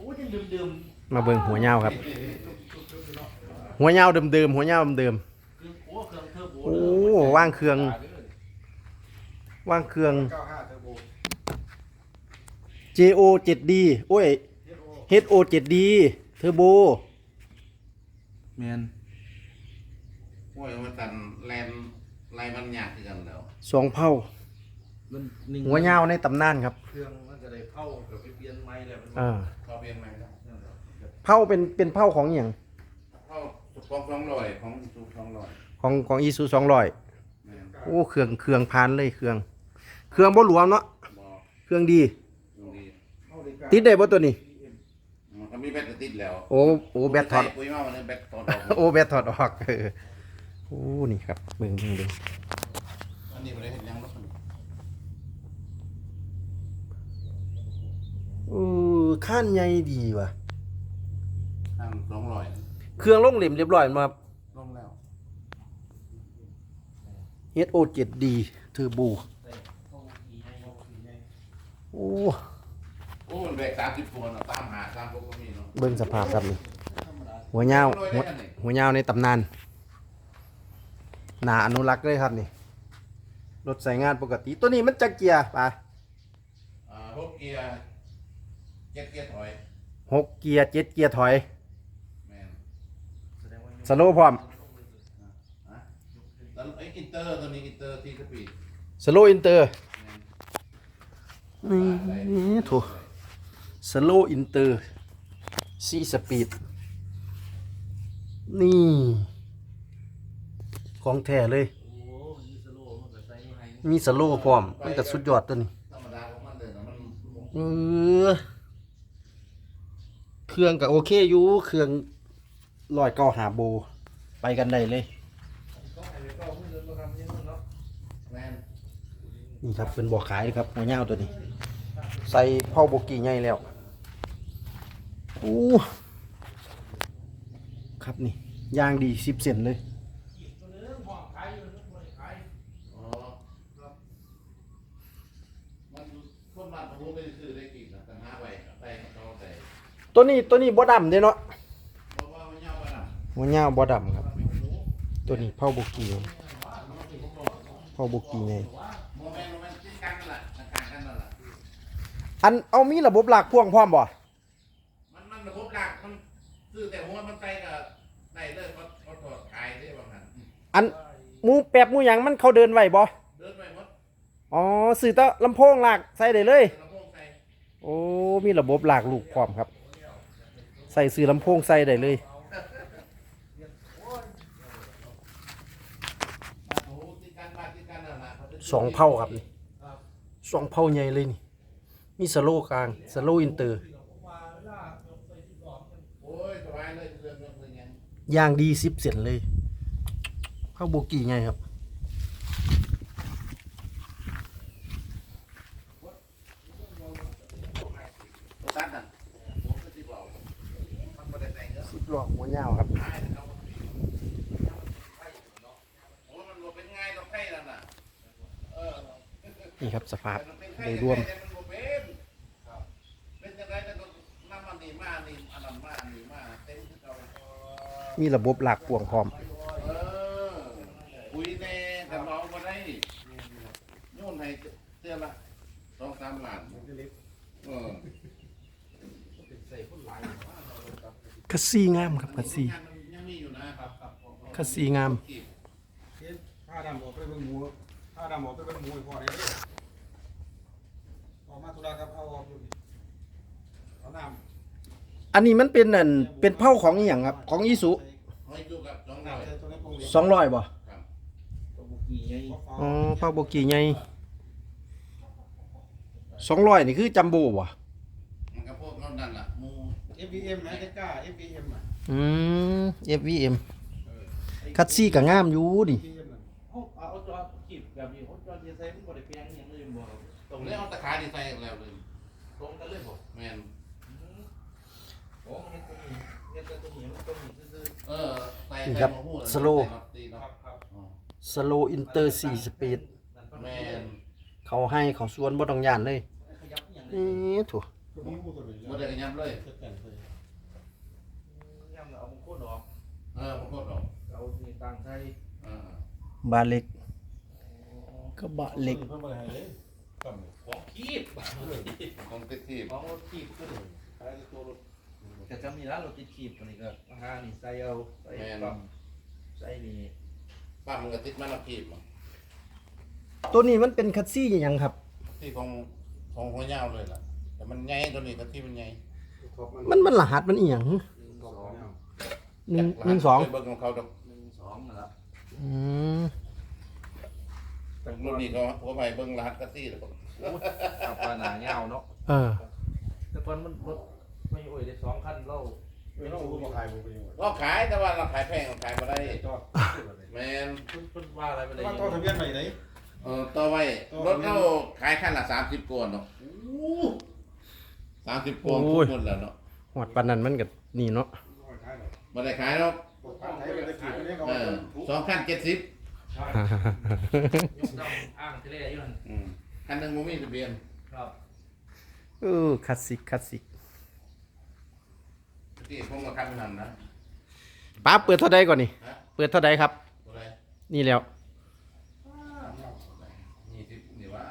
โอ้ยยังดื่มมาเบิ่งหัวเหย้าครับ หัวเหย้าเดิมๆหัวเหย้าเดิมๆเครื่องโอ้เครื่องเทอร์โบๆโอ้ว่างเครื่อง ว่างเครื่อง95เทอร์โบ JO 7D โอ้ย HO 7D เทอร์โบแมนโอ้ยมันกันแลนลายมันยากคือกันแล้วสองเผ่ามันนิ่งหัวเหย้าในตำนานครับ เครื่องมันจะได้เข้ากับไปเปลี่ยนไม้แล้วมันอ่า เผ่าเป็นเป็นเผ่าของอหย่างเขาสุดฟองสองร้อยของสุดสองร้อยของของอีซูสองร้อยแม่นโอ้เครื่องเครื่องพานเลยเครื่อง เครื่องบ่หลวมเนาะบอกเครื่องดีดูดีติดได้บ่ตัวนี้ มันก็มีแบตก็ติดแล้วโอ้โอ้แบตถอด ใส่ปุ๋ยมาวันนี้แบตถอดออกโอ้แบตถอดออกเออโอ้นี่ครับเบิ่งเบิ่งเบิ่งอันนี้ไม่ได้เห็นยังรถมันเออข้านใหญ่ดีว่ะ ทางสองร้อยเครื่องลงเหลี่ยมเรียบร้อยมาครับลงแล้ว HO 7D เทอร์โบโอ้โอ้มันแบกสามสิบคนตามหาตามพวกก็มีเนาะเบิ่งสภาพครับนี่หัวเหย้าหัวหัวเหย้าในตำนานหนาอนุรักษ์เลยครับนี่รถใส่งานปกติตัวนี้มันจักรเกียร์ป่ะอ่าหกเกียร์เจ็ดเกียร์ถอยหกเกียร์เจ็ดเกียร์ถอยแมน สโลว์พร้อมฮะแล้วไอ้อินเตอร์ตัวนี้อินเตอร์ที่สปีดสโลว์อินเตอร์แมนนี่ถูกสโลว์อินเตอร์ซีสปีด นี่ ของแท้เลยโอ้ยสโลว์มันก็ใส่ให้มีสโลว์พร้อม มันก็สุดยอดตัวนี้ธรรมดาของมันเลยนะมันเออเครื่องก็โอเคอยู่ เครื่อง ลอยเก้าหาโบ ไปกันได้เลยแมนนี่ครับเป็นบ่อขายครับหัวเงาตัวนี้ ใส่เผาโบกี้ใหญ่แล้วโอ้ครับนี่ยางดีสิบเซนเลยอ๋อครับมันคนบ้านผมไม่ได้ซื้อได้กินนะแต่หาไว้ไปเขาใส่ตัวนี้ตัวนี้บ่ดำเด้เนาะ หัวเงาบ่ดำครับ ตัวนี้เผาโบกี้เผาโบกี้ไงโมเมนต์โมเมนต์ติดกันนั่นแหละต่างกันนั่นแหละอันเอามีระบบหลากพ่วงพร้อมบ่มันมันระบบหลักมันซื้อแต่หัวมันใจกับได้เลยเขาเขาถอดขายได้บางหันอันหมูแป๊บหมูหยังมันเขาเดินไหวบ่เดินไปหมดอ๋อสื่อแตะลำโพงหลากใส่ได้เลยลำโพงใส่โอ้มีระบบหลากลูกพร้อมครับ ใส่สื่อลำโพงใส่ได้เลย โอ้โหติดกันบ้านติดกันนั่นแหละขจะ สองเผ่าครับนี่สองเผ่าใหญ่เลยนี่มีสโลกลางสโลอินเตอร์โอ้ยสบายเลยเรื่องเรื่องเรื่องยังย่างดีสิบเซนเลยเผ่าโบกี้ไงครับตัวตัดนั่นผมก็สิบอกมันยอะสิบล้อหัวเงาวครับ ตายแล้วโอ้ยมันบ่เป็นง่ายต้องใช้นั่นน่ะเออ นี่ครับสภาพโดยรวมนี่ระบบหลากพ่วงพร้อมคุยแน่แต่เราบ่ได้โยนให้เทื่อละสองสามล้านเออคัสซีงามครับคัสซี่คัสซีงามผ้าดำออกไปเบิ่งหมู ผ้าดำออกไปเบิ่งหมูให้พ่อได้เด้อออกมาธุระครับเอาออกอยู่นี่เอาน้ำอันนี้มันเป็นอันเป็นเผ่าของอหย่างครับ ของอีสุห้อยอยู่กับสองร้อยใส่ตัวนี้ปรุงเหลวสองร้อยบ่ครับตัวบุกี้ไงอ๋อเผ่าโบกี้ไงสองร้อยนี่คือจัมโบ้บ่มันก็พวกนั้นนั่นล่ะหมู เอฟบีเอ็มนะจะกล้าเอฟบีเอ็มอะอืม FVM คัสซี่ก็งามอยู่ดิเอฟบีเอ็มน่ะเอา เอาจอกีบแบบนี้เขาจอที่ใส่มันบ่ได้เปลี่ยนอย่างเลยบ่ตตรรงงนี้นี้เอาตะขายดีไซน์แล้วเลยตรงกันเลยบ่แม่นโอ้เฮ็ดตัวนี้เฮ็ดตัวนี้มันตรงนี้ซื่อเออใส่นี่ใส่ครับหมูพูดสโลว์ใส่น็อตตีเนาะครับครับอ๋อสโลอินเตอร์4สปีดๆนั่นก็แม่นเขาให้เขาสวนบ่ต้องย่านเลยขยับอย่างนี่ถูกตัวนี้พูดตัวนี้บ่ได้กันยับเลยจะแต่งเลย ย่ำเอามงคลออกเออมันโคตรดอกเอานี่ตังใส่ เออบาเล็ก กระบะเหล็กเพิ่มอะไรให้เลยต่ำเลยของคีบของติดที่ของรถคีบก็เลยขายตัวรถแต่จะมีร้านรถติดคีบอันนี้ก็อาหารนี่ใส่เอาใส่ปั๊มใส่นี่ป้ามันก็ติดมันเอาขีบมาตัวนี้มันเป็นคัสซี่อหยังครับที่ของของหัวยาวเลยล่ะ แต่มันใหญ่ตัวนี้ก็ที่มันใหญ่ท็อปมันมันมันรหัสมันอีหยังหนึ่งท็อปสองเนี่ยหนึ่งหนึ่งสองไปเบิ่งของเขาดอกหนึ่งสองนะครับอืม รุ่นนี้ก็หัวใหม่เบิ่งรหัสกระซี่แล้วก็ขับปลาหนาเงาวเนาะเออ แต่ก่อนมันรถไม่โอ้ยได้สองคันเล่าไม่ต้องรู้มาขายผมไปยังไงเราขายแต่ว่าเราขายแพงเราขายมาได้จอดแมนเพิ่นเพิ่นว่าอะไรไปเลยว่าต่อทะเบียนใหม่ไหนเออต่อไว้รถเราขายคันละสามสิบกว่าเนาะสามสิบกว่าทุกคนแล้วเนาะหอดปานนั้นมันก็นี่เนาะไม่ขายหรอกไม่ได้ขายหรอกบอกขายไหนเป็นตะกี้ไม่ได้ก็เออสองคันเจ็ดสิบ ยกดำอ้างทะเลอยู่นั่นอืมคันหนึ่งมันมีทะเบียนครับเออคลาสสิกคลาสสิกที่ผมก็คันนั้นนะป้าเปิดเท่าใดก่อนนี่ ฮะเปิดเท่าใดครับ ตัวไหนนี่แล้วยี่สิบนี่ว่า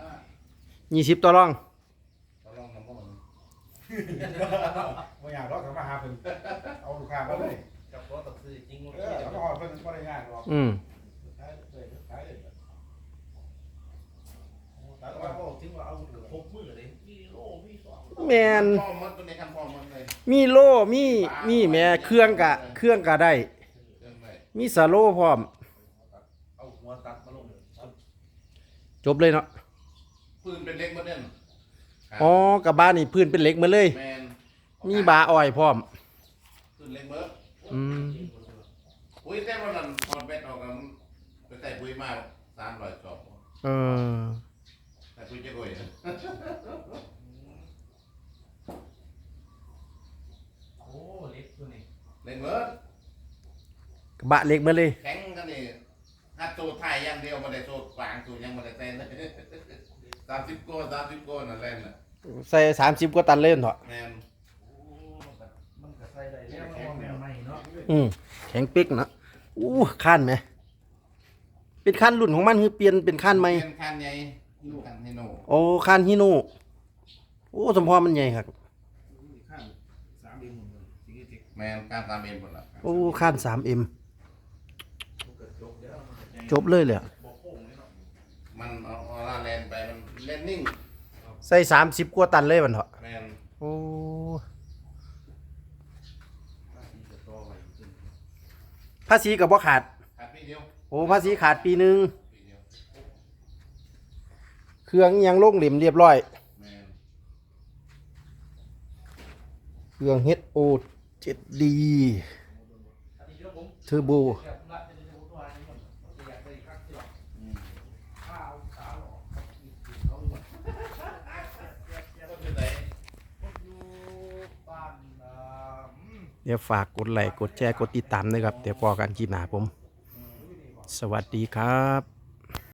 ยี่สิบตัวรองเขาลองน้ำมันไม่อยากรอดสมาหาเป็นเอาลูกค้ามาเลยกับรถตัดซื้อจริงรถเออเอาไปหอดเป็นก็ได้งานหรอกอืม ขายเลยขายเลย แต่ว่าบอกถึงว่าเอาหกมือเลยมีโลมีสอง แมนพ่อมันตัวนี้คันพ่อมันเลยมีโล่มีมีแม่เครื่องกะ เครื่องกะได้เรื่องไรมีสโลพร้อม เอาหัวตัดมาลงเลยจบเลยเนาะปืนเป็นเล็กมาเด่นอ๋อกับบ้านนี่พื้นเป็นเหล็กหมาเลย แมนมีบาอ้อยพร้อม ปืนเล็กเบิร์ดอืมปุ๋ยแต่วันนั้นพอดเบ็ดออกกันไปใส่ปุ๋ยมาสามร้อยสอบเออ ใส่ปุ๋ยจะก่อยนะ โอ้เล็กตัวนี้ เล็กเบิร์ดกระบะเหล็กหมาเลยแข็งกันนี่ถ้าโซดไทยอย่างเดียวมาได้โซดกลางสูยังมาได้เต้นสามสิบโกสามสิบโกน่ะเล่นน่ะใส่สามสิบกว่าตันเล่นเถอะแมนโอ้มันก็ใส่ได้แล้วมันแนวใหม่เนาะอืมแข็งปิ๊กเนาะอู้ขั้านไหม เป็นขั้นรุ่นของมันคือเปลี่ยนเป็นขั้นไหม เป็นคันใหญ่คันให้โนโอ้ขั้นฮิโน่โอ้สมพรมันใหญ่ครับ ข้างสามเอ็มหมดเลยสิ่งที่ติด แมนการตามเองหมดละโอ้ขั้นสามเอ็มมันเกิดจบแล้วมันจะจบเลยเลยอะบอกโค้งเลยเนาะมันเอาเอาลาแลนไปมันเล่นนิ่งใส่สามสิบกว่าตันเลยมันเถอะแมนโอ้ที่จะต่อไว้จริงภาษีกับบ่ขาด ขาดปีเดียวโอ้ภาษีขาดปีหนึ่งปีเดียวเครื่องอิหยังลงเหลี่ยมเรียบร้อย แมนเครื่อง HO 7D อันนี้ เจ็ดดีเทอร์โบเดี๋ยวฝากกดไลค์กดแชร์กดติดตามนะครับ เดี๋ยวพอกันทีหนาผม สวัสดีครับ